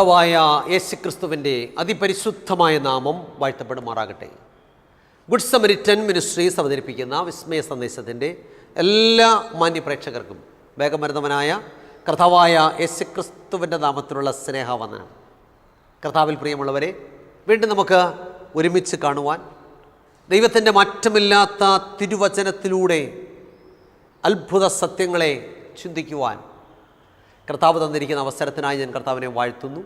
കർത്താവായ യേശുക്രിസ്തുവിന്റെ അതിപരിശുദ്ധമായ നാമം വാഴ്ത്തപ്പെടുമാറാകട്ടെ. ഗുഡ് സമരിറ്റൻ മിനിസ്ട്രീസ് അവതരിപ്പിക്കുന്ന വിസ്മയ സന്ദേശത്തിന്റെ എല്ലാ മാന്യപ്രേക്ഷകർക്കും വേഗമരുന്നവനായ കർത്താവായ യേശുക്രിസ്തുവിന്റെ നാമത്തിലുള്ള സ്നേഹവന്ദനം. കർത്താവിൽ പ്രിയമുള്ളവരെ വീണ്ടും നമുക്ക് ഒരുമിച്ച് കാണുവാൻ ദൈവത്തിന്റെ മാറ്റമില്ലാത്ത തിരുവചനത്തിലൂടെ അത്ഭുത സത്യങ്ങളെ ചിന്തിക്കുവാൻ കർത്താവ് തന്നിരിക്കുന്ന അവസരത്തിനായി ഞാൻ കർത്താവിനെ വാഴ്ത്തുന്നു.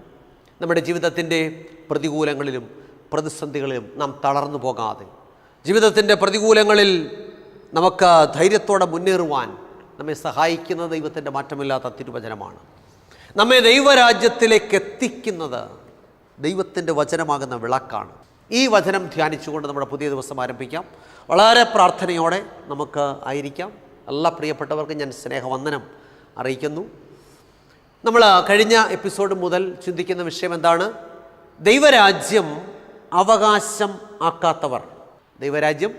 നമ്മുടെ ജീവിതത്തിന്റെ പ്രതികൂലങ്ങളിലും പ്രതിസന്ധികളിലും നാം തളർന്നു പോകാതെ ജീവിതത്തിന്റെ പ്രതികൂലങ്ങളിൽ നമുക്ക് ധൈര്യത്തോടെ മുന്നേറുവാൻ നമ്മെ സഹായിക്കുന്ന ദൈവത്തിന്റെ മാറ്റമില്ലാത്ത തിരുവചനമാണ്. നമ്മെ ദൈവരാജ്യത്തിലേക്ക് എത്തിക്കുന്നത് ദൈവത്തിന്റെ വചനമാകുന്ന വിളക്കാണ്. ഈ വചനം ധ്യാനിച്ചുകൊണ്ട് നമ്മുടെ പുതിയ ദിവസം ആരംഭിക്കാം. വളരെ പ്രാർത്ഥനയോടെ നമുക്ക് ആയിരിക്കാം. എല്ലാ പ്രിയപ്പെട്ടവർക്കും ഞാൻ സ്നേഹവന്ദനം അറിയിക്കുന്നു. നമ്മൾ കഴിഞ്ഞ എപ്പിസോഡ് മുതൽ ചിന്തിക്കുന്ന വിഷയം എന്താണ്? ദൈവരാജ്യം അവകാശം ആക്കാത്തവർ. ദൈവരാജ്യം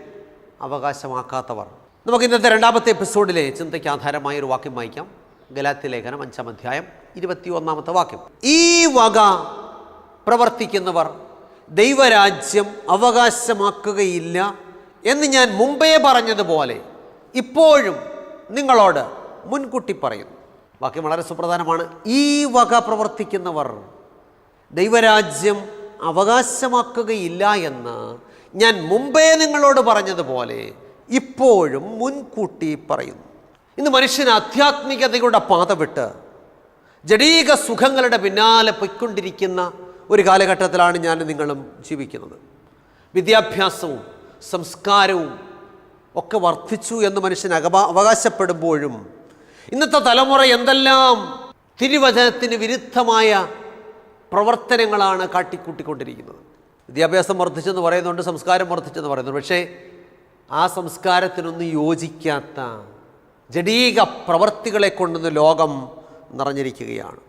അവകാശമാക്കാത്തവർ നമുക്ക് ഇന്നത്തെ രണ്ടാമത്തെ എപ്പിസോഡിലെ ചിന്തയ്ക്ക് ആധാരമായ ഒരു വാക്യം വായിക്കാം. ഗലാത്തി ലേഖനം അഞ്ചാം അധ്യായം ഇരുപത്തി ഒന്നാമത്തെ വാക്യം. ഈ വക പ്രവർത്തിക്കുന്നവർ ദൈവരാജ്യം അവകാശമാക്കുകയില്ല എന്ന് ഞാൻ മുമ്പേ പറഞ്ഞതുപോലെ ഇപ്പോഴും നിങ്ങളോട് മുൻകൂട്ടി പറയുന്നു. വാക്യം വളരെ സുപ്രധാനമാണ്. ഈ വക പ്രവർത്തിക്കുന്നവർ ദൈവരാജ്യം അവകാശമാക്കുകയില്ല എന്ന് ഞാൻ മുമ്പേ നിങ്ങളോട് പറഞ്ഞതുപോലെ ഇപ്പോഴും മുൻകൂട്ടി പറയുന്നു. ഇന്ന് മനുഷ്യൻ ആധ്യാത്മികതയുടെ പാത വിട്ട് ജടീക സുഖങ്ങളുടെ പിന്നാലെ പൊയ്ക്കൊണ്ടിരിക്കുന്ന ഒരു കാലഘട്ടത്തിലാണ് ഞാൻ നിങ്ങളും ജീവിക്കുന്നത്. വിദ്യാഭ്യാസവും സംസ്കാരവും ഒക്കെ വർദ്ധിച്ചു എന്ന് മനുഷ്യൻ അവകാശപ്പെടുമ്പോഴും ഇന്നത്തെ തലമുറ എന്തെല്ലാം തിരുവചനത്തിന് വിരുദ്ധമായ പ്രവർത്തനങ്ങളാണ് കാട്ടിക്കൂട്ടിക്കൊണ്ടിരിക്കുന്നത്. വിദ്യാഭ്യാസം വർദ്ധിച്ചെന്ന് പറയുന്നുണ്ട് സംസ്കാരം വർദ്ധിച്ചെന്ന് പറയുന്നുണ്ട്. പക്ഷേ ആ സംസ്കാരത്തിനൊന്നും യോജിക്കാത്ത ജഡീക പ്രവർത്തികളെ കൊണ്ടുവന്ന് ലോകം നിറഞ്ഞിരിക്കുകയാണ്.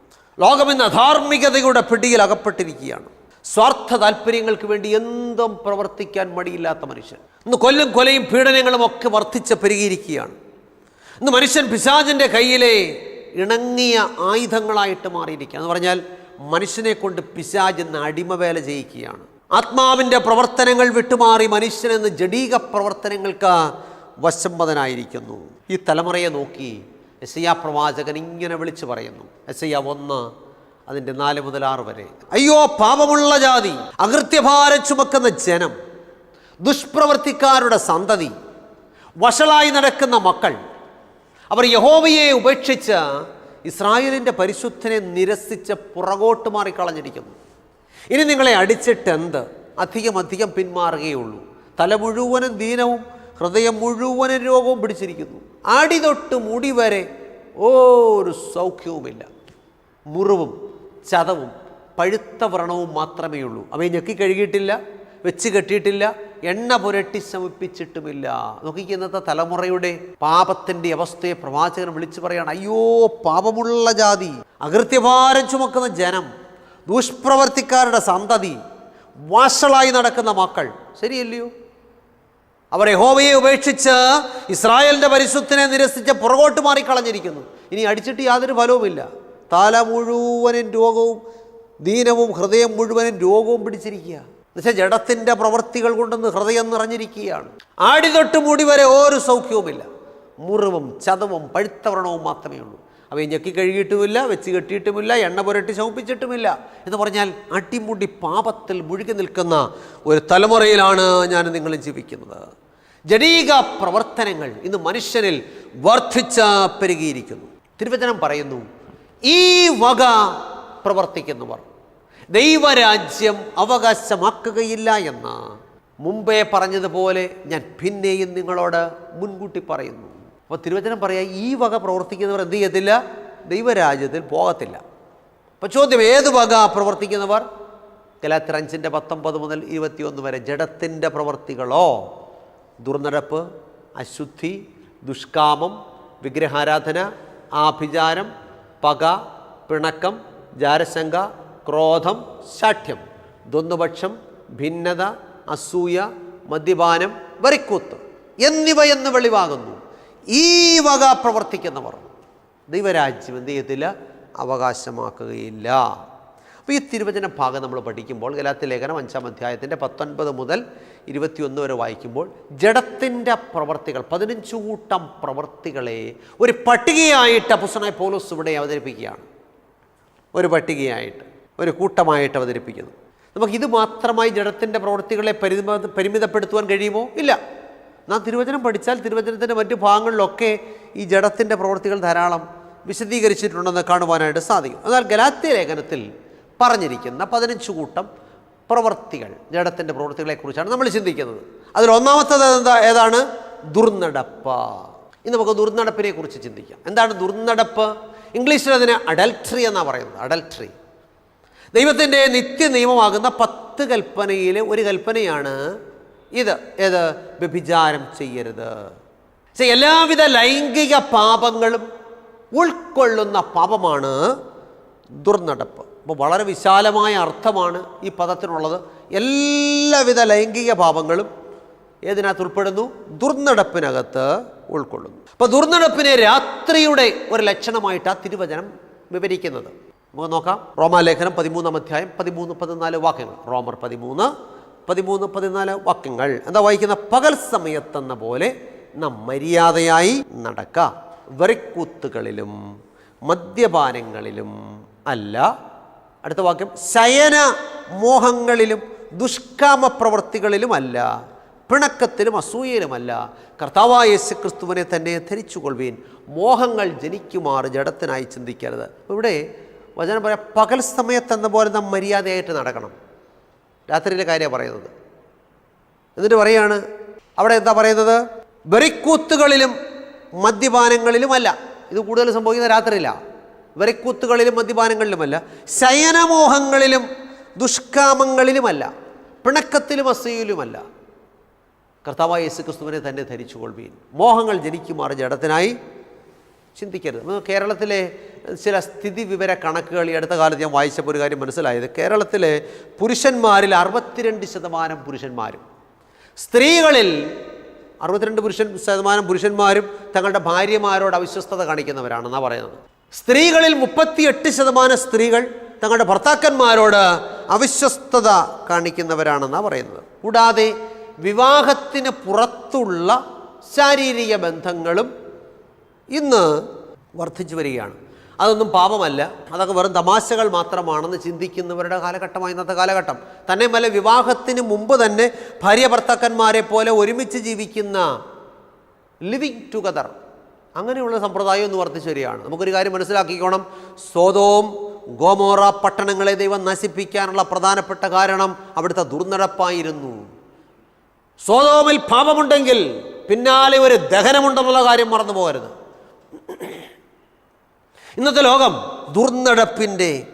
ലോകം ഇന്ന് അധാർമികതയുടെ പിടിയിൽ അകപ്പെട്ടിരിക്കുകയാണ്. സ്വാർത്ഥ താല്പര്യങ്ങൾക്ക് വേണ്ടി എന്തും പ്രവർത്തിക്കാൻ മടിയില്ലാത്ത മനുഷ്യൻ. ഇന്ന് കൊല്ലും കൊലയും പീഡനങ്ങളും ഒക്കെ വർദ്ധിച്ച് പെരുകിയിരിക്കുകയാണ്. ഇന്ന് മനുഷ്യൻ പിശാചിന്റെ കയ്യിലെ ഇണങ്ങിയ ആയുധങ്ങളായിട്ട് മാറിയിരിക്കുക എന്ന് പറഞ്ഞാൽ മനുഷ്യനെ കൊണ്ട് പിശാജ് എന്ന അടിമവേല ചെയ്യിക്കുകയാണ്. ആത്മാവിന്റെ പ്രവർത്തനങ്ങൾ വിട്ടുമാറി മനുഷ്യനെന്ന് ജഡീക പ്രവർത്തനങ്ങൾക്ക് വശംബതനായിരിക്കുന്നു ഈ തലമുറയെ നോക്കി എസ് പ്രവാചകൻ ഇങ്ങനെ വിളിച്ചു പറയുന്നു. എസ് ഒന്ന് അതിന്റെ നാല് മുതൽ ആറ് വരെ. അയ്യോ പാപമുള്ള ജാതി അകൃത്യഭാരം ചുമക്കുന്ന ജനം ദുഷ്പ്രവർത്തിക്കാരുടെ സന്തതി വഷളായി നടക്കുന്ന മക്കൾ അവർ യഹോവയെ ഉപേക്ഷിച്ച് ഇസ്രായേലിന്റെ പരിശുദ്ധനെ നിരസിച്ച് പുറകോട്ട് മാറിക്കളഞ്ഞിരിക്കുന്നു ഇനി നിങ്ങളെ അടിച്ചിട്ട് എന്ത്? അധികം അധികം പിന്മാറുകയുള്ളൂ. തല മുഴുവനും ദീനവും ഹൃദയം മുഴുവനും രോഗവും പിടിച്ചിരിക്കുന്നു. അടി തൊട്ട് മുടി വരെ ഒരു സൗഖ്യവുമില്ല. മുറിവും ചതവും പഴുത്ത വ്രണവും മാത്രമേ ഉള്ളൂ അവയെ ഞെക്കി കഴുകിയിട്ടില്ല. വെച്ച് കെട്ടിയിട്ടില്ല എണ്ണ പുരട്ടി ശമിപ്പിച്ചിട്ടുമില്ല. നോക്കിക്ക് ഇന്നത്തെ തലമുറയുടെ പാപത്തിന്റെ അവസ്ഥയെ പ്രവാചകൻ വിളിച്ചു പറയാണ് അയ്യോ പാപമുള്ള ജാതി അകൃത്യഭാരം ചുമക്കുന്ന ജനം ദുഷ്പ്രവർത്തിക്കാരുടെ സന്തതി വാഷളായി നടക്കുന്ന മക്കൾ. ശരിയല്ലയോ? അവർ യഹോവയെ ഉപേക്ഷിച്ച് ഇസ്രായേലിന്റെ പരിശുദ്ധനെ നിരസിച്ച് പുറകോട്ട് മാറിക്കളഞ്ഞിരിക്കുന്നു. ഇനി അടിച്ചിട്ട് യാതൊരു ഫലവുമില്ല. തല മുഴുവനും രോഗവും ദീനവും ഹൃദയം മുഴുവനും രോഗവും പിടിച്ചിരിക്കുക എന്നുവെച്ചാൽ ജഡത്തിന്റെ പ്രവൃത്തികൾ കൊണ്ടൊന്ന് ഹൃദയം നിറഞ്ഞിരിക്കുകയാണ്. ആടി തൊട്ട് മുടി വരെ ഒരു സൗഖ്യവുമില്ല. മുറിവും ചതവും പഴുത്ത വ്രണവും മാത്രമേ ഉള്ളൂ. അവയെ ഞെക്കി കഴുകിയിട്ടുമില്ല വെച്ച് കെട്ടിയിട്ടുമില്ല എണ്ണ പുരട്ടി ശമിപ്പിച്ചിട്ടുമില്ല എന്ന് പറഞ്ഞാൽ അടിമുടി പാപത്തിൽ മുഴുകി നിൽക്കുന്ന ഒരു തലമുറയിലാണ് ഞാൻ നിങ്ങൾ ജീവിക്കുന്നത്. ജനീക പ്രവർത്തനങ്ങൾ ഇന്ന് മനുഷ്യനിൽ വർദ്ധിച്ച പെരുകിയിരിക്കുന്നു. തിരുവചനം പറയുന്നു ഈ വക പ്രവർത്തിക്കുന്നവർ ദൈവരാജ്യം അവകാശമാക്കുകയില്ല എന്ന് മുമ്പേ പറഞ്ഞതുപോലെ ഞാൻ പിന്നെയും നിങ്ങളോട് മുൻകൂട്ടി പറയുന്നു. അപ്പോൾ തിരുവചനം പറയാം ഈ വക പ്രവർത്തിക്കുന്നവർ എന്ത് ചെയ്യത്തില്ല? ദൈവരാജ്യത്തിൽ പോകത്തില്ല. അപ്പോൾ ചോദ്യം ഏത് വക പ്രവർത്തിക്കുന്നവർ? കലാത്തിരഞ്ചിന്റെ പത്തൊമ്പത് മുതൽ ഇരുപത്തിയൊന്ന് വരെ ജഡത്തിന്റെ പ്രവർത്തികളോ? ദുർനടപ്പ് അശുദ്ധി ദുഷ്കാമം വിഗ്രഹാരാധന ആഭിചാരം പക പിണക്കം ജാരശങ്ക ക്രോധം ശാഠ്യം. ദ്വന്ദ്പക്ഷം ഭിന്നത അസൂയ മദ്യപാനം വരിക്കൂത്ത് എന്നിവ എന്ന് വെളിവാകുന്നു. ഈ വക പ്രവർത്തിക്കുന്നവർ ദൈവരാജ്യം എന്ത് ചെയ്യത്തില്ല? അവകാശമാക്കുകയില്ല. അപ്പോൾ ഈ തിരുവചന ഭാഗം നമ്മൾ പഠിക്കുമ്പോൾ ഗലാത്തി ലേഖനം അഞ്ചാം അധ്യായത്തിന്റെ പത്തൊൻപത് മുതൽ ഇരുപത്തിയൊന്ന് വരെ വായിക്കുമ്പോൾ ജഡത്തിന്റെ പ്രവർത്തികൾ പതിനഞ്ച് കൂട്ടം പ്രവർത്തികളെ ഒരു പട്ടികയായിട്ട് അപ്പുസനായി പോലോസ് ഇവിടെ അവതരിപ്പിക്കുകയാണ്. ഒരു പട്ടികയായിട്ട്. ഒരു കൂട്ടമായിട്ട് അവതരിപ്പിക്കുന്നു. നമുക്ക് ഇത് മാത്രമായി ജഡത്തിന്റെ പ്രവൃത്തികളെ പരിമിത പരിമിതപ്പെടുത്തുവാൻ കഴിയുമോ? ഇല്ല. നാം തിരുവചനം പഠിച്ചാൽ തിരുവചനത്തിന്റെ മറ്റു ഭാഗങ്ങളിലൊക്കെ ഈ ജഡത്തിന്റെ പ്രവൃത്തികൾ ധാരാളം വിശദീകരിച്ചിട്ടുണ്ടെന്ന് കാണുവാനായിട്ട് സാധിക്കും. എന്നാൽ ഗലാത്യ ലേഖനത്തിൽ പറഞ്ഞിരിക്കുന്ന പതിനഞ്ച് കൂട്ടം പ്രവൃത്തികൾ ജഡത്തിന്റെ പ്രവൃത്തികളെക്കുറിച്ചാണ് നമ്മൾ ചിന്തിക്കുന്നത്. അതിൽ ഒന്നാമത്തത് എന്താ? ഏതാണ്? ദുർനടപ്പ്. ഇനി നമുക്ക് ദുർനടപ്പിനെ കുറിച്ച് ചിന്തിക്കാം. എന്താണ് ദുർനടപ്പ്? ഇംഗ്ലീഷിൽ അതിനെ അഡൽട്രി എന്നാണ് പറയുന്നത്. അഡൽട്രി. ദൈവത്തിന്റെ നിത്യനിയമമാകുന്ന പത്ത് കൽപ്പനയിലെ ഒരു കൽപ്പനയാണ് ഇത്. ഏത്? വ്യഭിചാരം ചെയ്യരുത്. എല്ലാവിധ ലൈംഗിക പാപങ്ങളും ഉൾക്കൊള്ളുന്ന പാപമാണ് ദുർനടപ്പ്. അപ്പോൾ വളരെ വിശാലമായ അർത്ഥമാണ് ഈ പദത്തിനുള്ളത്. എല്ലാവിധ ലൈംഗിക പാപങ്ങളും ഏതിനകത്ത് ഉൾപ്പെടുന്നു? ദുർനടപ്പിനകത്ത് ഉൾക്കൊള്ളുന്നു. അപ്പോൾ ദുർനടപ്പിനെ രാത്രിയുടെ ഒരു ലക്ഷണമായിട്ടാണ് തിരുവചനം വിവരിക്കുന്നത്. നമുക്ക് നോക്കാം. റോമാലേഖനം പതിമൂന്നാം അധ്യായം പതിമൂന്ന് പതിനാല് വാക്യങ്ങൾ. റോമർ പതിമൂന്ന് പതിമൂന്ന് പതിനാല് വാക്യങ്ങൾ. എന്താ വായിക്കുന്ന? പകൽ സമയത്തെന്ന പോലെ നാം മര്യാദയായി നടക്ക. വെറിക്കൂത്തുകളിലും മദ്യപാനങ്ങളിലും അല്ല. അടുത്ത വാക്യം. ശയന മോഹങ്ങളിലും ദുഷ്കാമ പ്രവൃത്തികളിലുമല്ല പിണക്കത്തിലും അസൂയയിലുമല്ല കർത്താവായ യേശുക്രിസ്തുവിനെ തന്നെ ധരിച്ചുകൊള്ളുവീൻ. മോഹങ്ങൾ ജനിക്കുമാറ് ജഡത്തിനായി ചിന്തിക്കരുത്. ഇവിടെ വചനം പറയാം പകൽ സമയത്തെന്ന പോലെ നാം മര്യാദയായിട്ട് നടക്കണം. രാത്രിയിലെ കാര്യമാണ് പറയുന്നത്. എന്നിട്ട് പറയാണ് അവിടെ എന്താ പറയുന്നത്? വെറിക്കൂത്തുകളിലും മദ്യപാനങ്ങളിലുമല്ല. ഇത് കൂടുതൽ സംഭവിക്കുന്ന രാത്രിയിലാണ് വെറിക്കൂത്തുകളിലും മദ്യപാനങ്ങളിലുമല്ല ശയനമോഹങ്ങളിലും ദുഷ്കാമങ്ങളിലുമല്ല പിണക്കത്തിലും അസൂയിലുമല്ല കർത്താവായ യേശു ക്രിസ്തുവിനെ തന്നെ ധരിച്ചുകൊള്ളുകയും മോഹങ്ങൾ ജനിക്കുമാറ് ജഡത്തിനായി ചിന്തിക്കരുത്. കേരളത്തിലെ ചില സ്ഥിതി വിവര കണക്കുകൾ ഈ അടുത്ത കാലത്ത് ഞാൻ വായിച്ചപ്പോൾ ഒരു കാര്യം മനസ്സിലായത് കേരളത്തിലെ പുരുഷന്മാരിൽ അറുപത്തിരണ്ട് ശതമാനം പുരുഷന്മാരും സ്ത്രീകളിൽ അറുപത്തിരണ്ട് പുരുഷൻ ശതമാനം പുരുഷന്മാരും തങ്ങളുടെ ഭാര്യമാരോട് അവിശ്വസ്തത കാണിക്കുന്നവരാണെന്നാണ് പറയുന്നത്. സ്ത്രീകളിൽ മുപ്പത്തിയെട്ട് ശതമാനം സ്ത്രീകൾ തങ്ങളുടെ ഭർത്താക്കന്മാരോട് അവിശ്വസ്തത കാണിക്കുന്നവരാണെന്നാണ് പറയുന്നത്. കൂടാതെ വിവാഹത്തിന് പുറത്തുള്ള ശാരീരിക ബന്ധങ്ങളും ഇന്ന് വർദ്ധിച്ചു വരികയാണ്. അതൊന്നും പാപമല്ല. അതൊക്കെ വെറും തമാശകൾ മാത്രമാണെന്ന് ചിന്തിക്കുന്നവരുടെ കാലഘട്ടമായി ഇന്നത്തെ കാലഘട്ടം. തന്നെ മല വിവാഹത്തിന് മുമ്പ് തന്നെ ഭാര്യ ഭർത്താക്കന്മാരെ പോലെ ഒരുമിച്ച് ജീവിക്കുന്ന ലിവിങ് ടുഗദർ അങ്ങനെയുള്ള സമ്പ്രദായം ഒന്ന് വർദ്ധിച്ചു വരികയാണ്. നമുക്കൊരു കാര്യം മനസ്സിലാക്കിക്കോണം. സ്വതവും ഗോമോറ പട്ടണങ്ങളെ ദൈവം നശിപ്പിക്കാനുള്ള പ്രധാനപ്പെട്ട കാരണം അവിടുത്തെ ദുർനടപ്പായിരുന്നു. സ്വതോമിൽ പാപമുണ്ടെങ്കിൽ പിന്നാലെ ഒരു ദഹനമുണ്ടെന്നുള്ള കാര്യം മറന്നു പോകരുത് ഇന്നത്തെ ലോകം ദുർനടപ്പിന്റെ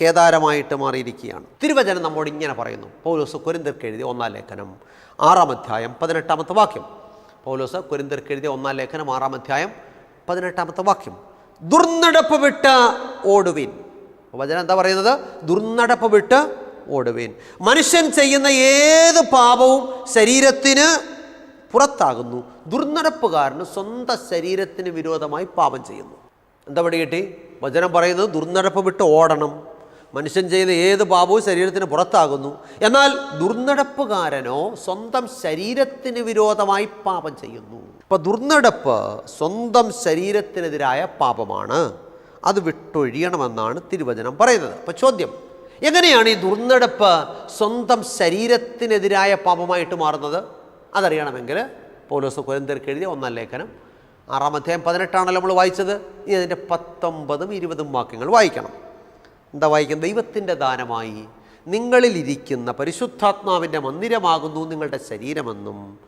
കേദാരമായിട്ട് മാറിയിരിക്കുകയാണ്. തിരുവചനം നമ്മോട് ഇങ്ങനെ പറയുന്നു. പൗലോസ് കുരിന്തർക്ക് എഴുതിയ ഒന്നാം ലേഖനം ആറാം അധ്യായം പതിനെട്ടാമത്തെ വാക്യം. പൗലോസ് കുരിന്തർക്ക് എഴുതിയ ഒന്നാം ലേഖനം ആറാം അധ്യായം പതിനെട്ടാമത്തെ വാക്യം. ദുർനടപ്പ് വിട്ട് ഓടുവിൻ. വചനം എന്താ പറയുന്നത്? ദുർനടപ്പ് വിട്ട് ഓടുവിൻ. മനുഷ്യൻ ചെയ്യുന്ന ഏത് പാപവും ശരീരത്തിന് പുറത്താകുന്നു. ദുർനടപ്പുകാരന് സ്വന്തം ശരീരത്തിന് വിരോധമായി പാപം ചെയ്യുന്നു. എന്താ പടി കിട്ടി? വചനം പറയുന്നത് ദുർനടപ്പ് വിട്ട് ഓടണം. മനുഷ്യൻ ചെയ്ത ഏത് പാപവും ശരീരത്തിന് പുറത്താകുന്നു. എന്നാൽ ദുർനടപ്പുകാരനോ സ്വന്തം ശരീരത്തിന് വിരോധമായി പാപം ചെയ്യുന്നു. അപ്പോൾ ദുർനടപ്പ് സ്വന്തം ശരീരത്തിനെതിരായ പാപമാണ്. അത് വിട്ടൊഴിയണമെന്നാണ് തിരുവചനം പറയുന്നത്. അപ്പോൾ ചോദ്യം എങ്ങനെയാണ് ഈ ദുർനടപ്പ് സ്വന്തം ശരീരത്തിനെതിരായ പാപമായിട്ട് മാറുന്നത്? അതറിയണമെങ്കിൽ പൗലോസ് കുരന്തർക്ക് എഴുതിയ ഒന്നാം ലേഖനം ആറാം അധ്യായം പതിനെട്ടാണല്ലോ നമ്മൾ വായിച്ചത്. ഇനി അതിന്റെ പത്തൊമ്പതും ഇരുപതും വാക്യങ്ങൾ വായിക്കണം. എന്താ വായിക്കുന്നത്? ദൈവത്തിന്റെ ദാനമായി നിങ്ങളിലിരിക്കുന്ന പരിശുദ്ധാത്മാവിന്റെ മന്ദിരമാകുന്നു നിങ്ങളുടെ ശരീരമെന്നും.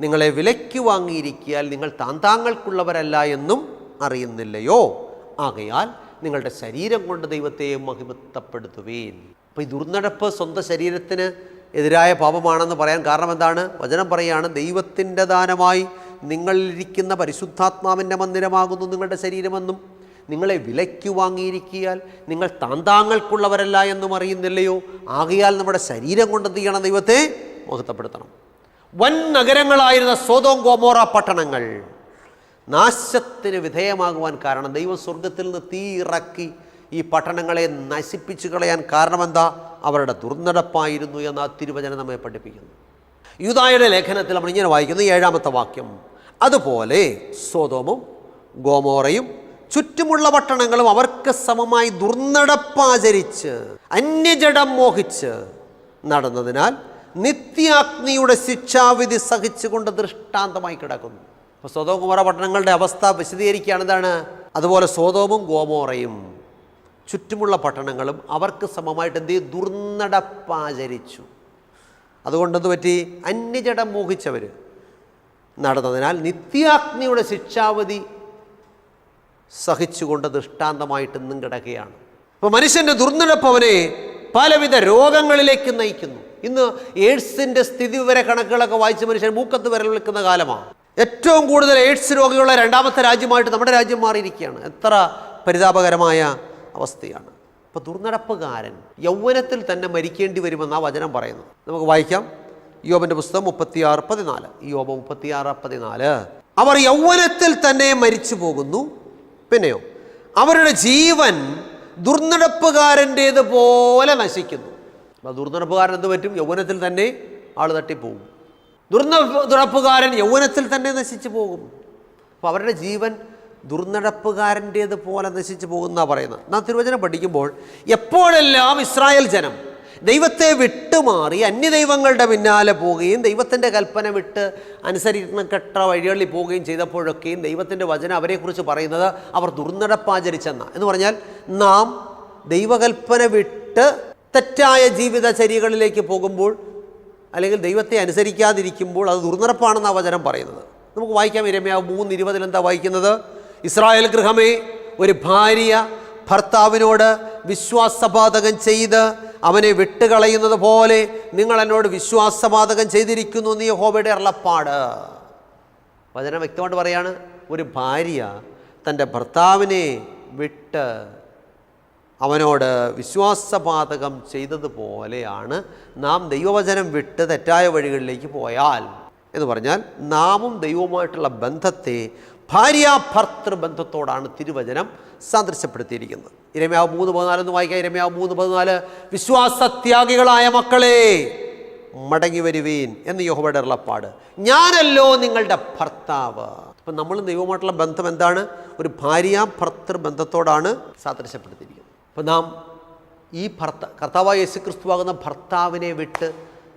നിങ്ങളെ വിലയ്ക്ക് വാങ്ങിയിരിക്കിയാൽ നിങ്ങൾ താന്താങ്ങൾക്കുള്ളവരല്ല എന്നും അറിയുന്നില്ലയോ? ആകയാൽ നിങ്ങളുടെ ശരീരം കൊണ്ട് ദൈവത്തെ മഹിമത്തപ്പെടുത്തുവേൻ. അപ്പോൾ ഈ ദുർനടപ്പ് സ്വന്തം ശരീരത്തിന് എതിരായ പാപമാണെന്ന് പറയാൻ കാരണം എന്താണ്? വചനം പറയുകയാണ് ദൈവത്തിന്റെ ദാനമായി നിങ്ങളിരിക്കുന്ന പരിശുദ്ധാത്മാവിന്റെ മന്ദിരമാകുന്നു നിങ്ങളുടെ ശരീരമെന്നും. നിങ്ങളെ വിലയ്ക്ക് വാങ്ങിയിരിക്കിയാൽ നിങ്ങൾ താന്താങ്ങൾക്കുള്ളവരല്ല എന്നും അറിയുന്നില്ലയോ? ആകയാൽ നമ്മുടെ ശരീരം കൊണ്ട് ചെയ്യണം? ദൈവത്തെ മഹത്വപ്പെടുത്തണം വൻ നഗരങ്ങളായിരുന്ന സ്വതോം ഗോമോറ പട്ടണങ്ങൾ നാശത്തിന് വിധേയമാകുവാൻ കാരണം ദൈവം സ്വർഗത്തിൽ നിന്ന് തീ ഇറക്കി ഈ പട്ടണങ്ങളെ നശിപ്പിച്ചു കളയാൻ കാരണമെന്താ അവരുടെ ദുർനടപ്പായിരുന്നു എന്ന് ആ തിരുവചനം നമ്മെ പഠിപ്പിക്കുന്നു. യൂതായുടെ ലേഖനത്തിൽ നമ്മൾ ഇങ്ങനെ വായിക്കുന്നു ഏഴാമത്തെ വാക്യം. അതുപോലെ സോതോമും ഗോമോറയും ചുറ്റുമുള്ള പട്ടണങ്ങളും അവർക്ക് സമമായി ദുർനടപ്പാചരിച്ച് അന്യജടം മോഹിച്ച് നടന്നതിനാൽ നിത്യാഗ്നിയുടെ ശിക്ഷാവിധി സഹിച്ചുകൊണ്ട് ദൃഷ്ടാന്തമായി കിടക്കുന്നു. അപ്പോൾ സ്വതോം കുമാര പട്ടണങ്ങളുടെ അവസ്ഥ വിശദീകരിക്കുകയാണ് എന്താണ്? അതുപോലെ സ്വതോമും ഗോമോറയും ചുറ്റുമുള്ള പട്ടണങ്ങളും അവർക്ക് സമമായിട്ട് എന്ത് ചെയ്യും ദുർനടപ്പാചരിച്ചു. അതുകൊണ്ടെന്ത് പറ്റി? അന്യജടം മോഹിച്ചവർ നടന്നതിനാൽ നിത്യാഗ്നിയുടെ ശിക്ഷാവധി സഹിച്ചുകൊണ്ട് ദൃഷ്ടാന്തമായിട്ട് ഇന്നും കിടക്കുകയാണ്. അപ്പോൾ മനുഷ്യന്റെ ദുർനടപ്പ് അവനെ പലവിധ രോഗങ്ങളിലേക്ക് നയിക്കുന്നു. ഇന്ന് എയ്ഡ്സിന്റെ സ്ഥിതി വിവര കണക്കുകളൊക്കെ വായിച്ച് മനുഷ്യൻ മൂക്കത്ത് വിരൽ വിളിക്കുന്ന കാലമാണ്. ഏറ്റവും കൂടുതൽ എയ്ഡ്സ് രോഗികളുള്ള രണ്ടാമത്തെ രാജ്യമായിട്ട് നമ്മുടെ രാജ്യം മാറിയിരിക്കുകയാണ്. എത്ര പരിതാപകരമായ അവസ്ഥയാണ്. അപ്പോൾ ദുർനടപ്പുകാരൻ യൗവനത്തിൽ തന്നെ മരിക്കേണ്ടി വരുമെന്നാണ് വചനം പറയുന്നത്. നമുക്ക് വായിക്കാം. യോബിന്റെ പുസ്തകം മുപ്പത്തിയാറ് പതിനാല്. യോബ മുപ്പത്തിയാറ് പതിനാല്. അവർ യൗവനത്തിൽ തന്നെ മരിച്ചു പോകുന്നു. പിന്നെയോ അവരുടെ ജീവൻ ദുർനടപ്പുകാരന്റേത് പോലെ നശിക്കുന്നു. ദുർനടപ്പുകാരൻ എന്ത് പറ്റും? യൗവനത്തിൽ തന്നെ ആൾ തട്ടിപ്പോകും. ദുർനടപ്പുകാരൻ യൗവനത്തിൽ തന്നെ നശിച്ചു പോകും. അപ്പോൾ അവരുടെ ജീവൻ ദുർനടപ്പുകാരന്റേത് പോലെ നശിച്ചു പോകുന്ന പറയുന്നത്. നാം തിരുവചനം പഠിക്കുമ്പോൾ എപ്പോഴെല്ലാം ഇസ്രായേൽ ജനം ദൈവത്തെ വിട്ടുമാറി അന്യദൈവങ്ങളുടെ പിന്നാലെ പോവുകയും ദൈവത്തിന്റെ കൽപ്പന വിട്ട് അനുസരിക്കുന്ന കെട്ട വഴികളിൽ പോവുകയും ചെയ്തപ്പോഴൊക്കെയും ദൈവത്തിന്റെ വചനം അവരെക്കുറിച്ച് പറയുന്നത് അവർ ദുർനടപ്പാചരിച്ചെന്ന. എന്ന് പറഞ്ഞാൽ നാം ദൈവകൽപ്പന വിട്ട് തെറ്റായ ജീവിതചര്യകളിലേക്ക് പോകുമ്പോൾ അല്ലെങ്കിൽ ദൈവത്തെ അനുസരിക്കാതിരിക്കുമ്പോൾ അത് ദുർനടപ്പാണെന്നാണ് വചനം പറയുന്നത്. നമുക്ക് വായിക്കാം ഇരമ്യാവ് മൂന്ന് ഇരുപതിൽ വായിക്കുന്നത്? ഇസ്രായേൽ ഗൃഹമേ ഒരു ഭാര്യ ഭർത്താവിനോട് വിശ്വാസപാതകം ചെയ്ത് അവനെ വിട്ടുകളയുന്നത് പോലെ നിങ്ങൾ എന്നോട് വിശ്വാസപാതകം ചെയ്തിരിക്കുന്നു നീ ഹോബയുടെ അറളപ്പാട് വചനം വ്യക്തമായിട്ട് പറയാണ് ഒരു ഭാര്യ തന്റെ ഭർത്താവിനെ വിട്ട് അവനോട് വിശ്വാസപാതകം ചെയ്തതുപോലെയാണ് നാം ദൈവവചനം വിട്ട് തെറ്റായ വഴികളിലേക്ക് പോയാൽ. എന്ന് പറഞ്ഞാൽ നാമും ദൈവവുമായിട്ടുള്ള ബന്ധത്തെ ഭാര്യാഭർത്തൃ ബന്ധത്തോടാണ് തിരുവചനം സാദൃശ്യപ്പെടുത്തിയിരിക്കുന്നത്. ഇരമ്യാവ് മൂന്ന് പതിനാലെന്ന് വായിക്കാം. ഇരമ്യാവ് മൂന്ന് പതിനാല് വിശ്വാസത്യാഗികളായ മക്കളെ മടങ്ങി വരുവീൻ എന്ന് യഹോബയുടെ ഉള്ളപ്പാട് ഞാനല്ലോ നിങ്ങളുടെ ഭർത്താവ്. അപ്പം നമ്മൾ ദൈവമായിട്ടുള്ള ബന്ധം എന്താണ്? ഒരു ഭാര്യ ഭർത്തൃ ബന്ധത്തോടാണ് സാദൃശ്യപ്പെടുത്തിയിരിക്കുന്നത്. അപ്പം നാം ഈ ഭർത്ത കർത്താവായ യേശു ക്രിസ്തുവാകുന്ന ഭർത്താവിനെ വിട്ട്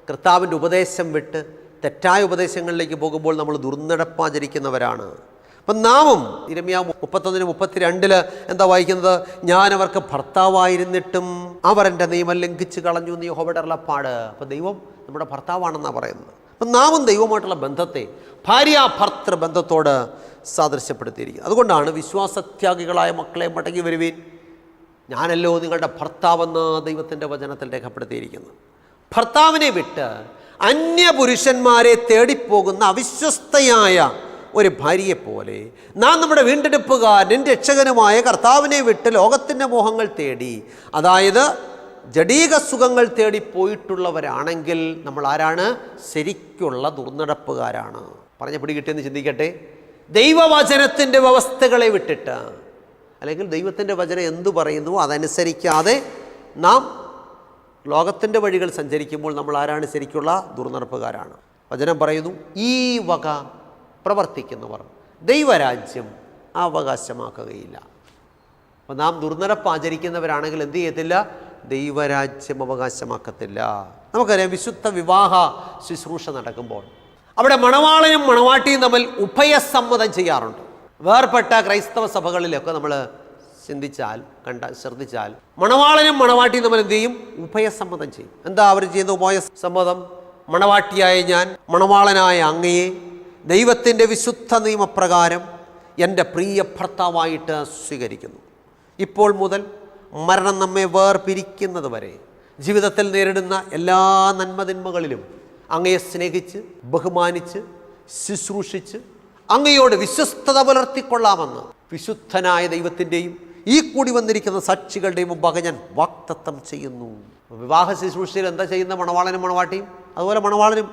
കർത്താവിന്റെ ഉപദേശം വിട്ട് തെറ്റായ ഉപദേശങ്ങളിലേക്ക് പോകുമ്പോൾ നമ്മൾ ദുർനടപ്പാചരിക്കുന്നവരാണ്. അപ്പം നാമം ഇരമ്യ മുപ്പത്തൊന്നിന് മുപ്പത്തിരണ്ടിൽ എന്താ വായിക്കുന്നത്? ഞാൻ അവർക്ക് ഭർത്താവായിരുന്നിട്ടും അവർ എന്റെ നിയമം ലംഘിച്ച് കളഞ്ഞു നീ പാട് അപ്പം ദൈവം നമ്മുടെ ഭർത്താവാണെന്നാണ് പറയുന്നത്. അപ്പം നാമും ദൈവമായിട്ടുള്ള ബന്ധത്തെ ഭാര്യ ഭർത്തൃ ബന്ധത്തോട് സാദൃശ്യപ്പെടുത്തിയിരിക്കുന്നത് അതുകൊണ്ടാണ് വിശ്വാസത്യാഗികളായ മക്കളെ മടങ്ങി വരുവീൻ. ഞാനല്ലോ നിങ്ങളുടെ ഭർത്താവെന്ന് ദൈവത്തിന്റെ വചനത്തിൽ രേഖപ്പെടുത്തിയിരിക്കുന്നു. ഭർത്താവിനെ വിട്ട് അന്യപുരുഷന്മാരെ തേടിപ്പോകുന്ന അവിശ്വസ്തയായ ഒരു ഭാര്യയെപ്പോലെ നാം നമ്മുടെ വീണ്ടെടുപ്പുകാരനും രക്ഷകനുമായ കർത്താവിനെ വിട്ട് ലോകത്തിന്റെ മോഹങ്ങൾ തേടി അതായത് ജഡീക സുഖങ്ങൾ തേടി പോയിട്ടുള്ളവരാണെങ്കിൽ നമ്മൾ ആരാണ്? ശരിക്കുള്ള ദുർനടപ്പുകാരാണ്. പറഞ്ഞ പിടി കിട്ടിയെന്ന് ചിന്തിക്കട്ടെ. ദൈവവചനത്തിന്റെ വ്യവസ്ഥകളെ വിട്ടിട്ട് അല്ലെങ്കിൽ ദൈവത്തിന്റെ വചനം എന്തു പറയുന്നു അതനുസരിക്കാതെ നാം ലോകത്തിന്റെ വഴികൾ സഞ്ചരിക്കുമ്പോൾ നമ്മൾ ആരാണ്? ശരിക്കുള്ള ദുർനടപ്പുകാരാണ്. വചനം പറയുന്നു ഈ വക പ്രവർത്തിക്കുന്നവർ. ദൈവരാജ്യം അവകാശമാക്കുകയില്ല. അപ്പോൾ നാം ദുർനടപ്പ് ആചരിക്കുന്നവരാണെങ്കിൽ എന്ത് ചെയ്യത്തില്ല? ദൈവരാജ്യം അവകാശമാക്കത്തില്ല. നമുക്കറിയാം വിശുദ്ധ വിവാഹ ശുശ്രൂഷ നടക്കുമ്പോൾ അവിടെ മണവാളനും മണവാട്ടിയും തമ്മിൽ ഉഭയസമ്മതം ചെയ്യാറുണ്ട്. വേർപെട്ട ക്രൈസ്തവ സഭകളിലൊക്കെ നമ്മൾ ചിന്തിച്ചാൽ കണ്ട ശ്രദ്ധിച്ചാൽ മണവാളനും മണവാട്ടിയും തമ്മിൽ എന്ത് ചെയ്യും? ഉഭയസമ്മതം ചെയ്യും. എന്താ അവർ ചെയ്യുന്ന ഉഭയ സമ്മതം മണവാട്ടിയായ ഞാൻ മണവാളനായ അങ്ങയെ ദൈവത്തിന്റെ വിശുദ്ധ നിയമപ്രകാരം എന്റെ പ്രിയ ഭർത്താവായിട്ട് സ്വീകരിക്കുന്നു. ഇപ്പോൾ മുതൽ മരണം നമ്മെ വേർപിരിക്കുന്നത് വരെ ജീവിതത്തിൽ നേരിടുന്ന എല്ലാ നന്മതിന്മകളിലും അങ്ങയെ സ്നേഹിച്ച് ബഹുമാനിച്ച് ശുശ്രൂഷിച്ച് അങ്ങയോട് വിശ്വസ്തത പുലർത്തിക്കൊള്ളാമെന്ന് വിശുദ്ധനായ ദൈവത്തിന്റെയും ഈ കൂടി വന്നിരിക്കുന്ന സാക്ഷികളുടെയും മുമ്പാകെ ഞാൻ വാക്തത്വം ചെയ്യുന്നു. വിവാഹ ശുശ്രൂഷയിൽ എന്താ ചെയ്യുന്ന മണവാളനും മണവാട്ടിയും അതുപോലെ മണവാളനും.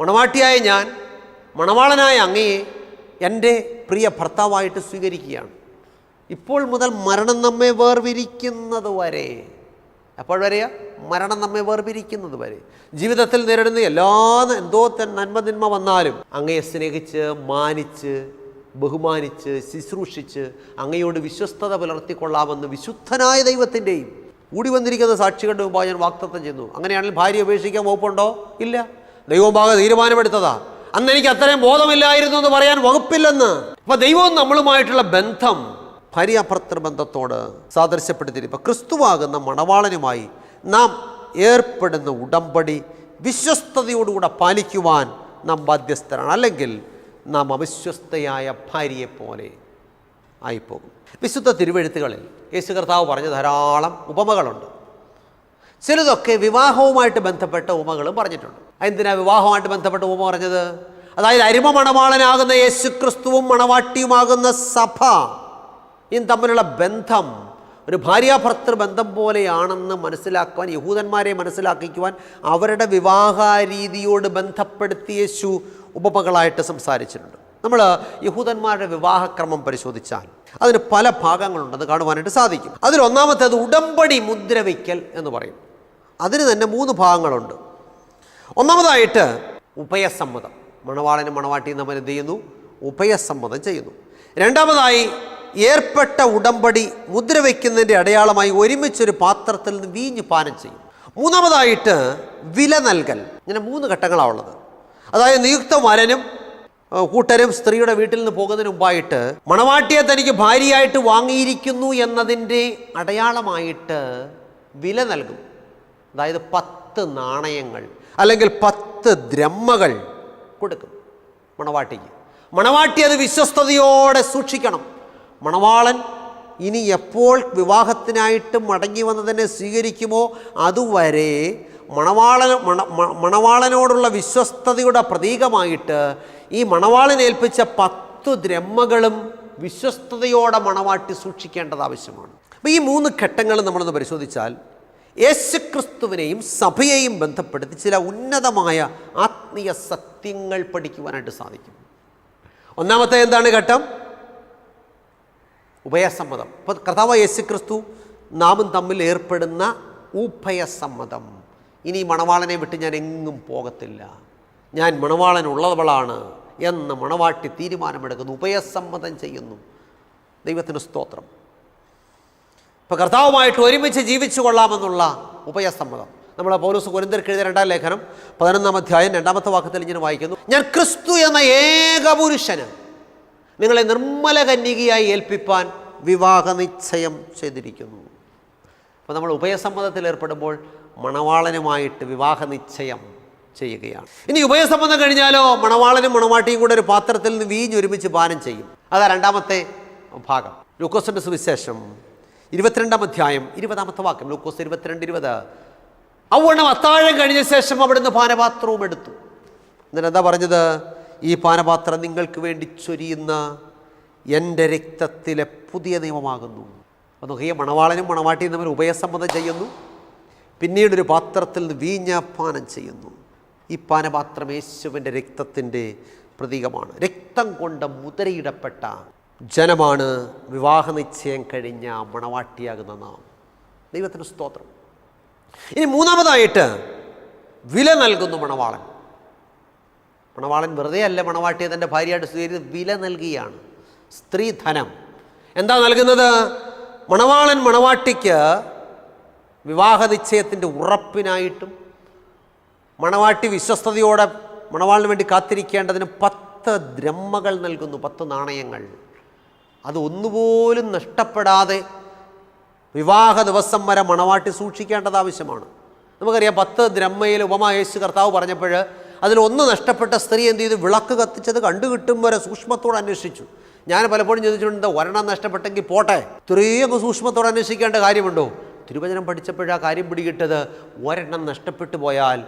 മണവാട്ടിയായ ഞാൻ മണവാളനായ അങ്ങയെ എന്റെ പ്രിയ ഭർത്താവായിട്ട് സ്വീകരിക്കുകയാണ്. ഇപ്പോൾ മുതൽ മരണം നമ്മെ വേർപിരിക്കുന്നത് വരെ. എപ്പോഴരെയാ മരണം നമ്മെ വേർപിരിക്കുന്നത് വരെ. ജീവിതത്തിൽ നേരിടുന്ന എല്ലാ എന്തോ നന്മ തിന്മ വന്നാലും അങ്ങയെ സ്നേഹിച്ച് മാനിച്ച് ബഹുമാനിച്ച് ശുശ്രൂഷിച്ച് അങ്ങയോട് വിശ്വസ്തത പുലർത്തിക്കൊള്ളാമെന്ന് വിശുദ്ധനായ ദൈവത്തിന്റെയും കൂടി വന്നിരിക്കുന്ന സാക്ഷികളുടെ മുമ്പായി ഞാൻ വാക്തത്വം ചെയ്യുന്നു. അങ്ങനെയാണെങ്കിൽ ഭാര്യ ഉപേക്ഷിക്കാൻ വകുപ്പുണ്ടോ? ഇല്ല. ദൈവമാകെ തീരുമാനമെടുത്തതാ. അന്ന് എനിക്ക് അത്രയും ബോധമില്ലായിരുന്നു എന്ന് പറയാൻ വകുപ്പില്ലെന്ന്. അപ്പൊ ദൈവവും നമ്മളുമായിട്ടുള്ള ബന്ധം ഭാര്യാഭർത്തൃ ബന്ധത്തോട് സാദൃശ്യപ്പെടുത്തിയിരിക്കും ക്രിസ്തുവാകുന്ന മണവാളനുമായി നാം ഏർപ്പെടുന്ന ഉടമ്പടി വിശ്വസ്തയോടുകൂടെ പാലിക്കുവാൻ നാം ബാധ്യസ്ഥരാണ്. അല്ലെങ്കിൽ നാം അവിശ്വസ്തയായ ഭാര്യയെ പോലെ ആയിപ്പോകും. വിശുദ്ധ തിരുവെഴുത്തുകളിൽ യേശു കർത്താവ് പറഞ്ഞ ധാരാളം ഉപമകളുണ്ട്. ചിലതൊക്കെ വിവാഹവുമായിട്ട് ബന്ധപ്പെട്ട ഉപമകളും പറഞ്ഞിട്ടുണ്ട്. എന്തിനാ വിവാഹവുമായിട്ട് ബന്ധപ്പെട്ട ഉപമ പറഞ്ഞത്? അതായത് അരിമ മണവാളനാകുന്ന യേശു ക്രിസ്തുവും മണവാട്ടിയുമാകുന്ന സഭ ഇൻ തമ്മിലുള്ള ബന്ധം ഒരു ഭാര്യാഭർത്തൃ ബന്ധം പോലെയാണെന്ന് മനസ്സിലാക്കുവാൻ യഹൂദന്മാരെ മനസ്സിലാക്കിക്കുവാൻ അവരുടെ വിവാഹ രീതിയോട് ബന്ധപ്പെടുത്തി യേശു ഉപമകളായിട്ട് സംസാരിച്ചിട്ടുണ്ട്. നമ്മൾ യഹൂദന്മാരുടെ വിവാഹക്രമം പരിശോധിച്ചാൽ അതിന് പല ഭാഗങ്ങളുണ്ടെന്ന് കാണുവാനായിട്ട് സാധിക്കും. അതിൽ ഒന്നാമത്തേത് ഉടമ്പടി മുദ്രവയ്ക്കൽ എന്ന് പറയും. അതിന് തന്നെ മൂന്ന് ഭാഗങ്ങളുണ്ട്. ഒന്നാമതായിട്ട് ഉഭയസമ്മതം. മണവാളനും മണവാട്ടിയും തമ്മിൽ എന്ത് ചെയ്യുന്നു? ഉഭയസമ്മതം ചെയ്യുന്നു. രണ്ടാമതായി ഏർപ്പെട്ട ഉടമ്പടി മുദ്ര വയ്ക്കുന്നതിന്റെ അടയാളമായി ഒരുമിച്ചൊരു പാത്രത്തിൽ നിന്ന് വീഞ്ഞ് പാനം ചെയ്യും. മൂന്നാമതായിട്ട് വില നൽകൽ. ഇങ്ങനെ മൂന്ന് ഘട്ടങ്ങളാണ് ഉള്ളത്. അതായത് നിയുക്ത വരനും കൂട്ടരും സ്ത്രീയുടെ വീട്ടിൽ നിന്ന് പോകുന്നതിന് മുമ്പായിട്ട് മണവാട്ടിയെ തനിക്ക് ഭാര്യയായിട്ട് വാങ്ങിയിരിക്കുന്നു എന്നതിന്റെ അടയാളമായിട്ട് വില നൽകും. അതായത് പത്ത് നാണയങ്ങൾ അല്ലെങ്കിൽ പത്ത് ദ്രമ്മകൾ കൊടുക്കും മണവാട്ടിക്ക്. മണവാട്ടി അത് വിശ്വസ്തയോടെ സൂക്ഷിക്കണം. മണവാളൻ ഇനി എപ്പോൾ വിവാഹത്തിനായിട്ട് മടങ്ങി വന്നതിനെ സ്വീകരിക്കുമോ? അതുവരെ മണവാള മണ മണവാളനോടുള്ള വിശ്വസ്തയുടെ പ്രതീകമായിട്ട് ഈ മണവാളൻ ഏൽപ്പിച്ച പത്തു ദ്രമ്മകളും വിശ്വസ്തയോടെ മണവാട്ടി സൂക്ഷിക്കേണ്ടത് ആവശ്യമാണ്. അപ്പോൾ ഈ മൂന്ന് ഘട്ടങ്ങൾ നമ്മളൊന്ന് പരിശോധിച്ചാൽ യേശുക്രിസ്തുവിനെയും സഭയെയും ബന്ധപ്പെടുത്തി ചില ഉന്നതമായ ആത്മീയ സത്യങ്ങൾ പഠിക്കുവാനായിട്ട് സാധിക്കും. ഒന്നാമത്തെ എന്താണ് ഘട്ടം? ഉഭയസമ്മതം. ഇപ്പോൾ കർത്താവ് യേശുക്രിസ്തു നാമും തമ്മിൽ ഏർപ്പെടുന്ന ഉഭയസമ്മതം. ഇനി മണവാളനെ വിട്ട് ഞാൻ എങ്ങും പോകത്തില്ല. ഞാൻ മണവാളൻ മണവാളനുള്ളവളാണ് എന്ന് മണവാട്ടി തീരുമാനമെടുക്കുന്നു. ഉഭയസമ്മതം ചെയ്യുന്നു. ദൈവത്തിന് സ്തോത്രം. ഇപ്പോൾ കർത്താവുമായിട്ട് ഒരുമിച്ച് ജീവിച്ചു കൊള്ളാമെന്നുള്ള ഉപയസമ്മതം നമ്മൾ പൗലോസ് കുരിന്തർക്ക് എഴുതിയ രണ്ടാം ലേഖനം പതിനൊന്നാം അധ്യായം രണ്ടാമത്തെ വാക്കത്തിൽ ഇങ്ങനെ വായിക്കുന്നു. ഞാൻ ക്രിസ്തു എന്ന ഏക പുരുഷന് നിങ്ങളെ നിർമ്മല കന്യകയായി ഏൽപ്പിപ്പാൻ വിവാഹ നിശ്ചയം ചെയ്തിരിക്കുന്നു. അപ്പോൾ നമ്മൾ ഉഭയസമ്മതത്തിൽ ഏർപ്പെടുമ്പോൾ മണവാളനുമായിട്ട് വിവാഹ നിശ്ചയം ചെയ്യുകയാണ്. ഇനി ഉഭയസമ്മതം കഴിഞ്ഞാലോ മണവാളനും മണവാട്ടിയും കൂടെ ഒരു പാത്രത്തിൽ നിന്ന് വീഞ്ഞൊരുമിച്ച് പാനം ചെയ്യും. അതാ രണ്ടാമത്തെ ഭാഗം. ലൂക്കോസിന്റെ സുവിശേഷം ഇരുപത്തിരണ്ടാം അധ്യായം ഇരുപതാമത്തെ വാക്യം ലൂക്കോസ് ഇരുപത്തിരണ്ട് ഇരുപത്. അവണ്ണം അത്താഴം കഴിഞ്ഞ ശേഷം അവിടുന്ന് പാനപാത്രവും എടുത്തു. എന്നിട്ട് എന്താ പറഞ്ഞത്? ഈ പാനപാത്രം നിങ്ങൾക്ക് വേണ്ടി ചൊരിയുന്ന എന്റെ രക്തത്തിലെ പുതിയ നിയമമാകുന്നു. അപ്പോൾ നോക്കിയ മണവാളനും മണവാട്ടിയും തമ്മിൽ ഉഭയസമ്മതം ചെയ്യുന്നു. പിന്നീടൊരു പാത്രത്തിൽ നിന്ന് വീഞ്ഞ പാനം ചെയ്യുന്നു. ഈ പാനപാത്രം യേശുവിന്റെ രക്തത്തിന്റെ പ്രതീകമാണ്. രക്തം കൊണ്ട് മുദ്രയിടപ്പെട്ട ജനമാണ് വിവാഹ നിശ്ചയം കഴിഞ്ഞ മണവാട്ടിയാകുന്ന നാം. ദൈവത്തിന് സ്തോത്രം. ഇനി മൂന്നാമതായിട്ട് വില നൽകുന്നു മണവാളൻ. മണവാളൻ വെറുതെ അല്ല മണവാട്ടിയെ തന്റെ ഭാര്യയായിട്ട് സ്വീകരിച്ച് വില നൽകിയാണ്. സ്ത്രീധനം എന്താ നൽകുന്നത്? മണവാളൻ മണവാട്ടിക്ക് വിവാഹ നിശ്ചയത്തിന്റെ ഉറപ്പിനായിട്ടും മണവാട്ടി വിശ്വസ്തയോടെ മണവാളിന് വേണ്ടി കാത്തിരിക്കേണ്ടതിന് പത്ത് ദ്രമ്മകൾ നൽകുന്നു പത്ത് നാണയങ്ങൾ. അത് ഒന്നുപോലും നഷ്ടപ്പെടാതെ വിവാഹ ദിവസം വരെ മണവാട്ടി സൂക്ഷിക്കേണ്ടത് ആവശ്യമാണ്. നമുക്കറിയാം പത്ത് ദ്രഹ്മയിൽ ഉപമ യേശു കർത്താവ് പറഞ്ഞപ്പോൾ അതിൽ ഒന്ന് നഷ്ടപ്പെട്ട സ്ത്രീ എന്ത് ചെയ്തു? വിളക്ക് കത്തിച്ചത് കണ്ടു കിട്ടും വരെ സൂക്ഷ്മത്തോടെ അന്വേഷിച്ചു. ഞാൻ പലപ്പോഴും ചോദിച്ചിട്ടുണ്ട് ഒരെണ്ണം നഷ്ടപ്പെട്ടെങ്കിൽ പോട്ടെ? ഇത്രയും സൂക്ഷ്മത്തോടെ അന്വേഷിക്കേണ്ട കാര്യമുണ്ടോ? തിരുവചനം പഠിച്ചപ്പോഴാ കാര്യം പിടികിട്ടത് ഒരെണ്ണം നഷ്ടപ്പെട്ടു പോയാൽ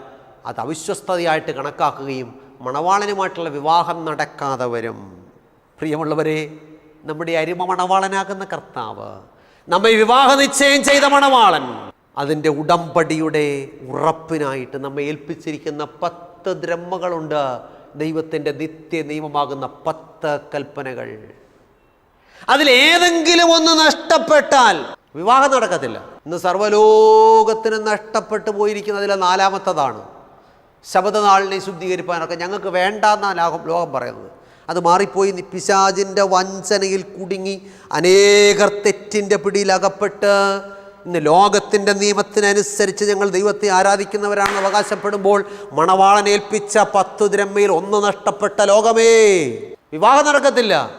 അത് അവിശ്വസ്തതയായിട്ട് കണക്കാക്കുകയും മണവാളനുമായിട്ടുള്ള വിവാഹം നടക്കാതെ വരും. പ്രിയമുള്ളവരെ നമ്മുടെ അരിമ മണവാളനാകുന്ന കർത്താവ് നമ്മെ വിവാഹ നിശ്ചയം ചെയ്ത മണവാളൻ. അതിന്റെ ഉടമ്പടിയുടെ ഉറപ്പിനായിട്ട് നമ്മെ ഏൽപ്പിച്ചിരിക്കുന്ന പത്ത് ദ്രമ്മകളുണ്ട് ദൈവത്തിന്റെ നിത്യ നിയമമാകുന്ന പത്ത് കൽപ്പനകൾ. അതിലേതെങ്കിലും ഒന്ന് നഷ്ടപ്പെട്ടാൽ വിവാഹം നടക്കത്തില്ല. ഇന്ന് സർവലോകത്തിന് നഷ്ടപ്പെട്ടു പോയിരിക്കുന്ന അതിലെ നാലാമത്തതാണ്. ശബദനാളിനെ ശുദ്ധീകരിക്കാനൊക്കെ ഞങ്ങൾക്ക് വേണ്ടെന്നാണ് ലോകം ലോകം പറയുന്നത്. അത് മാറിപ്പോയി. പിശാജിന്റെ വഞ്ചനയിൽ കുടുങ്ങി അനേകർ തെറ്റിന്റെ പിടിയിലകപ്പെട്ട് ഇന്ന് ലോകത്തിന്റെ നിയമത്തിനനുസരിച്ച് ഞങ്ങൾ ദൈവത്തെ ആരാധിക്കുന്നവരാണെന്ന് അവകാശപ്പെടുമ്പോൾ മണവാളനേൽപ്പിച്ച പത്ത് ദ്രമ്മയിൽ ഒന്ന് നഷ്ടപ്പെട്ട ലോകമേ. വിവാഹം നടക്കത്തില്ല.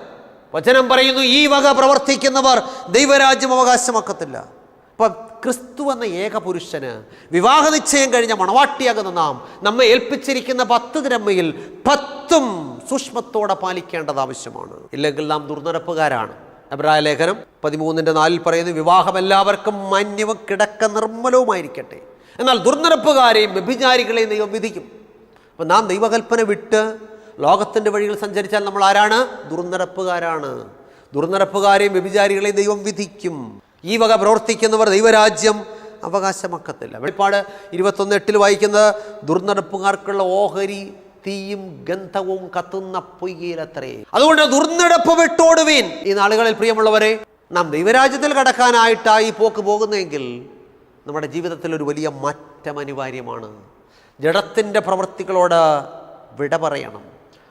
വചനം പറയുന്നു ഈ വക പ്രവർത്തിക്കുന്നവർ ദൈവരാജ്യം അവകാശമാക്കത്തില്ല. അപ്പം ക്രിസ്തു എന്ന ഏക പുരുഷന് വിവാഹ നിശ്ചയം കഴിഞ്ഞ മണവാട്ടിയാകുന്ന നാം നമ്മെ ഏൽപ്പിച്ചിരിക്കുന്ന പത്ത് ദ്രമ്മയിൽ പത്തും സൂക്ഷ്മത്തോടെ പാലിക്കേണ്ടത് ആവശ്യമാണ്. ഇല്ലെങ്കിൽ നാം ദുർനടപ്പുകാരാണ്. അബ്രായ ലേഖനം പതിമൂന്നിന്റെ നാലിൽ പറയുന്നു വിവാഹം എല്ലാവർക്കും മാന്യവും കിടക്ക നിർമ്മലവുമായിരിക്കട്ടെ. എന്നാൽ ദുർനടപ്പുകാരെയും വ്യഭിചാരികളെയും ദൈവം വിധിക്കും. അപ്പം നാം ദൈവകൽപ്പന വിട്ട് ലോകത്തിന്റെ വഴികൾ സഞ്ചരിച്ചാൽ നമ്മൾ ആരാണ്? ദുർനടപ്പുകാരാണ്. ദുർനടപ്പുകാരെയും വ്യഭിചാരികളെയും ദൈവം വിധിക്കും. ഈ വക പ്രവർത്തിക്കുന്നവർ ദൈവരാജ്യം അവകാശമാക്കത്തില്ല. വെളിപ്പാട് ഇരുപത്തൊന്ന് എട്ടിൽ വായിക്കുന്നത് ദുർനടപ്പുകാർക്കുള്ള ഓഹരി തീയും ഗന്ധവും കത്തുന്ന പൊയ്യയിലത്രേ അതുകൊണ്ട് ദുർനടപ്പ് വിട്ടോടുവീൻ. ഈ നാളുകളിൽ പ്രിയമുള്ളവരെ നാം ദൈവരാജ്യത്തിൽ കടക്കാനായിട്ടായി പോക്ക് പോകുന്നെങ്കിൽ നമ്മുടെ ജീവിതത്തിൽ ഒരു വലിയ മാറ്റം അനിവാര്യമാണ്. ജഡത്തിന്റെ പ്രവൃത്തികളോട് വിട പറയണം.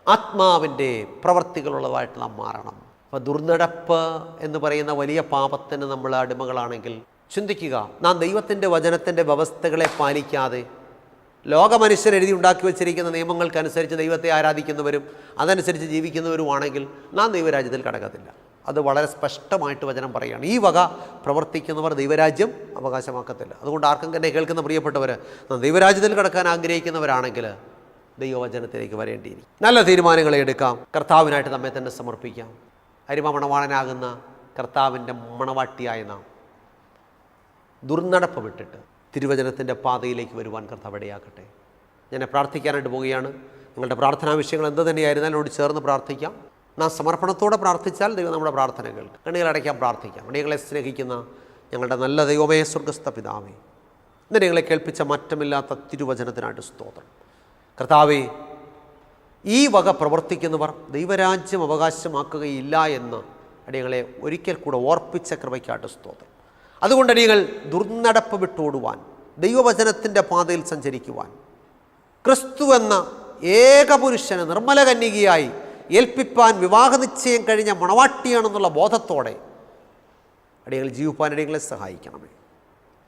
ആത്മാവിന്റെ പ്രവൃത്തികളുള്ളതായിട്ട് നാം മാറണം. അപ്പോൾ ദുർനടപ്പ് എന്ന് പറയുന്ന വലിയ പാപത്തിന് നമ്മൾ അടിമകളാണെങ്കിൽ ചിന്തിക്കുക നാം ദൈവത്തിന്റെ വചനത്തിന്റെ വ്യവസ്ഥകളെ പാലിക്കാതെ ലോകമനുഷ്യർ എഴുതി ഉണ്ടാക്കി വെച്ചിരിക്കുന്ന നിയമങ്ങൾക്കനുസരിച്ച് ദൈവത്തെ ആരാധിക്കുന്നവരും അതനുസരിച്ച് ജീവിക്കുന്നവരുമാണെങ്കിൽ നാം ദൈവരാജ്യത്തിൽ കടക്കത്തില്ല. അത് വളരെ സ്പഷ്ടമായിട്ട് വചനം പറയുകയാണ്. ഈ വക പ്രവർത്തിക്കുന്നവർ ദൈവരാജ്യം അവകാശമാക്കത്തില്ല. അതുകൊണ്ട് ആർക്കും തന്നെ കേൾക്കുന്ന പ്രിയപ്പെട്ടവർ ദൈവരാജ്യത്തിൽ കടക്കാൻ ആഗ്രഹിക്കുന്നവരാണെങ്കിൽ ദൈവവചനത്തിലേക്ക് വരേണ്ടിയിരിക്കും. നല്ല തീരുമാനങ്ങളെ എടുക്കാം. കർത്താവിനായിട്ട് നമ്മെ തന്നെ സമർപ്പിക്കാം. അരിമ മണവാളനാകുന്ന കർത്താവിന്റെ മണവാട്ടിയായ നാം ദുർനടപ്പ് വിട്ടിട്ട് തിരുവചനത്തിന്റെ പാതയിലേക്ക് വരുവാൻ കർത്താവ് ഇടയാക്കട്ടെ. ഞാൻ പ്രാർത്ഥിക്കാനായിട്ട് പോവുകയാണ്. നിങ്ങളുടെ പ്രാർത്ഥനാ വിഷയങ്ങൾ എന്ത് തന്നെയായിരുന്നാലും എന്നോട് ചേർന്ന് പ്രാർത്ഥിക്കാം. നാം സമർപ്പണത്തോടെ പ്രാർത്ഥിച്ചാൽ ദൈവം നമ്മുടെ പ്രാർത്ഥനകൾ കണ്ണുകളടയ്ക്കാൻ പ്രാർത്ഥിക്കാം. അടിയങ്ങളെ സ്നേഹിക്കുന്ന ഞങ്ങളുടെ നല്ല ദൈവമേ സ്വർഗസ്ഥ പിതാവേ ഇന്ന് ഞങ്ങളെ കേൾപ്പിച്ച മറ്റമില്ലാത്ത തിരുവചനത്തിനായിട്ട് സ്തോത്രം. കർത്താവേ ഈ വക പ്രവർത്തിക്കുന്നവർ ദൈവരാജ്യം അവകാശമാക്കുകയില്ല എന്ന് അടിയങ്ങളെ ഒരിക്കൽ കൂടെ ഓർപ്പിച്ച കൃപയ്ക്കായിട്ട് സ്തോത്രം. അതുകൊണ്ട് അടിയങ്ങൾ ദുർനടപ്പ് വിട്ടോടുവാൻ ദൈവവചനത്തിന്റെ പാതയിൽ സഞ്ചരിക്കുവാൻ. ക്രിസ്തു എന്ന ഏകപുരുഷന് നിർമ്മല കന്യകയായി ഏൽപ്പിപ്പാൻ വിവാഹ നിശ്ചയം കഴിഞ്ഞ മണവാട്ടിയാണെന്നുള്ള ബോധത്തോടെ അടിയങ്ങൾ ജീവിപ്പാൻ അടിയങ്ങളെ സഹായിക്കണമേ.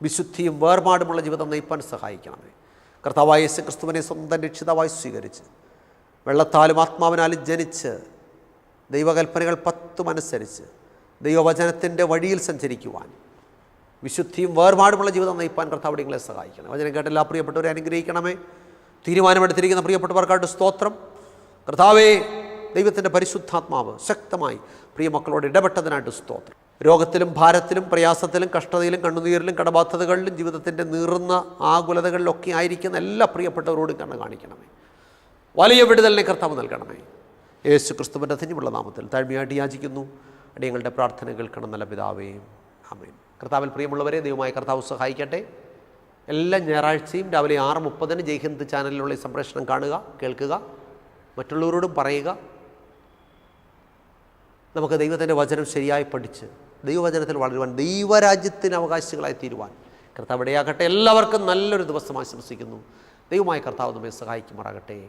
വിശുദ്ധിയും വേർപാടുമുള്ള ജീവിതം നയിപ്പാൻ സഹായിക്കണമേ. കർത്താവായ യേശു ക്രിസ്തുവിനെ സ്വന്തം രക്ഷിതാവായി സ്വീകരിച്ച് വെള്ളത്താലും ആത്മാവിനാലും ജനിച്ച് ദൈവകൽപ്പനകൾ പത്തുമനുസരിച്ച് ദൈവവചനത്തിന്റെ വഴിയിൽ സഞ്ചരിക്കുവാൻ വിശുദ്ധിയും വേർപാടുമുള്ള ജീവിതം നയിപ്പാൻ കർത്താവ് നിങ്ങളെ സഹായിക്കണം. വചനം കേട്ട എല്ലാ പ്രിയപ്പെട്ടവരെ അനുഗ്രഹിക്കണമേ. തീരുമാനമെടുത്തിരിക്കുന്ന പ്രിയപ്പെട്ടവർക്കായിട്ട് സ്തോത്രം. കർത്താവേ ദൈവത്തിന്റെ പരിശുദ്ധാത്മാവ് ശക്തമായി പ്രിയ മക്കളോട് ഇടപെട്ടതിനായിട്ട് സ്തോത്രം. രോഗത്തിലും ഭാരത്തിലും പ്രയാസത്തിലും കഷ്ടതയിലും കണ്ണുനീരിലും കടബാധ്യതകളിലും ജീവിതത്തിന്റെ നീറുന്ന ആകുലതകളിലൊക്കെ ആയിരിക്കുന്ന എല്ലാ പ്രിയപ്പെട്ടവരോടും കണ്ണ് കാണിക്കണമേ. വലിയ വിടുതലിനെ കർത്താവ് നൽകണമേ. യേശു ക്രിസ്തുവിന്റെ ധന്യമുള്ള നാമത്തിൽ താഴ്മയായിട്ട് യാചിക്കുന്നു. അടിയങ്ങളുടെ പ്രാർത്ഥന കേൾക്കണം നല്ല പിതാവേയും ആമേൻ. കർത്താവിൽ പ്രിയമുള്ളവരെ ദൈവമായ കർത്താവ് സഹായിക്കട്ടെ. എല്ലാ ഞായറാഴ്ചയും രാവിലെ ആറ് മുപ്പതിന് ജയ്ഹിന്ദ് ചാനലിലുള്ള ഈ സംപ്രേഷണം കാണുക കേൾക്കുക മറ്റുള്ളവരോടും പറയുക. നമുക്ക് ദൈവത്തിന്റെ വചനം ശരിയായി പഠിച്ച് ദൈവവചനത്തിൽ വളരുവാൻ ദൈവരാജ്യത്തിന് അവകാശികളായി തീരുവാൻ കർത്താവ് ഇടയാകട്ടെ. എല്ലാവർക്കും നല്ലൊരു ദിവസം ആശംസിക്കുന്നു. ദൈവമായ കർത്താവ് നമ്മെ സഹായിക്കുമാറാകട്ടെ.